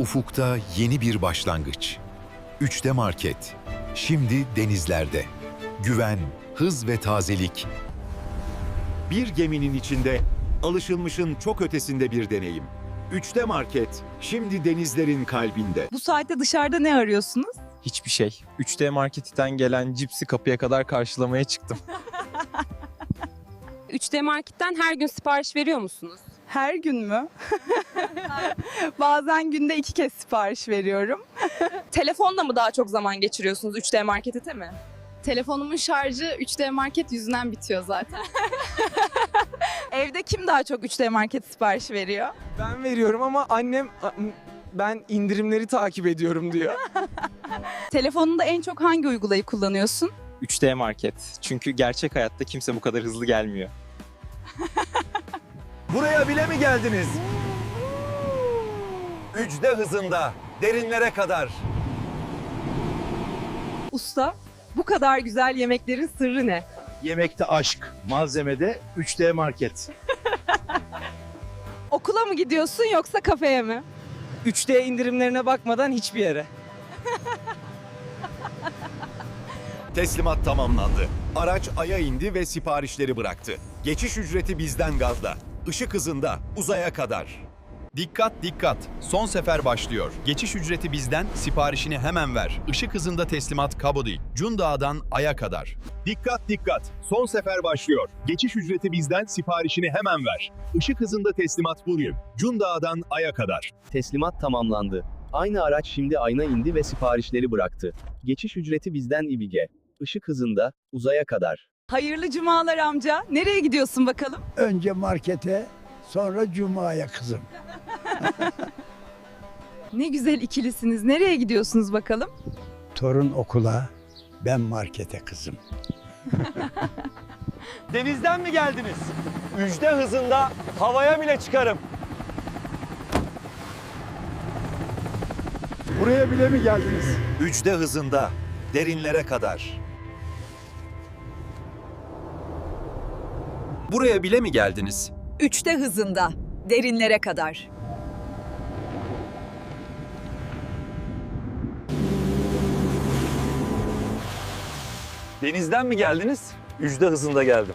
Ufukta yeni bir başlangıç. Üçte Market. Şimdi denizlerde. Güven, hız ve tazelik. Bir geminin içinde alışılmışın çok ötesinde bir deneyim. Üçte market, şimdi denizlerin kalbinde. Bu saatte dışarıda ne arıyorsunuz? Hiçbir şey. 3D marketten gelen cipsi kapıya kadar karşılamaya çıktım. 3D Market'ten her gün sipariş veriyor musunuz? Her gün mü? Bazen günde iki kez sipariş veriyorum. Telefonla mı daha çok zaman geçiriyorsunuz 3D Market'te mi? Telefonumun şarjı 3D market yüzünden bitiyor zaten. Evde kim daha çok 3D market sipariş veriyor? Ben veriyorum ama annem ben indirimleri takip ediyorum diyor. Telefonunda en çok hangi uygulayı kullanıyorsun? 3D market. Çünkü gerçek hayatta kimse bu kadar hızlı gelmiyor. Buraya bile mi geldiniz? Üçte hızında, derinlere kadar. Usta, bu kadar güzel yemeklerin sırrı ne? Yemekte aşk, malzemede 3D market. Okula mı gidiyorsun yoksa kafeye mi? 3D indirimlerine bakmadan hiçbir yere. Teslimat tamamlandı. Araç Ay'a indi ve siparişleri bıraktı. Geçiş ücreti bizden gazla. Işık hızında, uzaya kadar. Dikkat dikkat. Son sefer başlıyor. Geçiş ücreti bizden, siparişini hemen ver. Işık hızında teslimat Kabodi. Cunda'dan Ay'a kadar. Dikkat dikkat. Son sefer başlıyor. Geçiş ücreti bizden siparişini hemen ver. Işık hızında teslimat bugün. Cunda'dan Ay'a kadar. Teslimat tamamlandı. Aynı araç şimdi ayna indi ve siparişleri bıraktı. Geçiş ücreti bizden İBİG'e. Işık hızında, uzaya kadar. Hayırlı cumalar amca. Nereye gidiyorsun bakalım? Önce markete, sonra cumaya kızım. Ne güzel ikilisiniz. Nereye gidiyorsunuz bakalım? Torun okula, ben markete kızım. Denizden mi geldiniz? Üçte hızında havaya bile çıkarım. Buraya bile mi geldiniz? Üçte hızında, derinlere kadar. Buraya bile mi geldiniz? Üçte hızında, derinlere kadar. Denizden mi geldiniz? Üçte hızında geldim.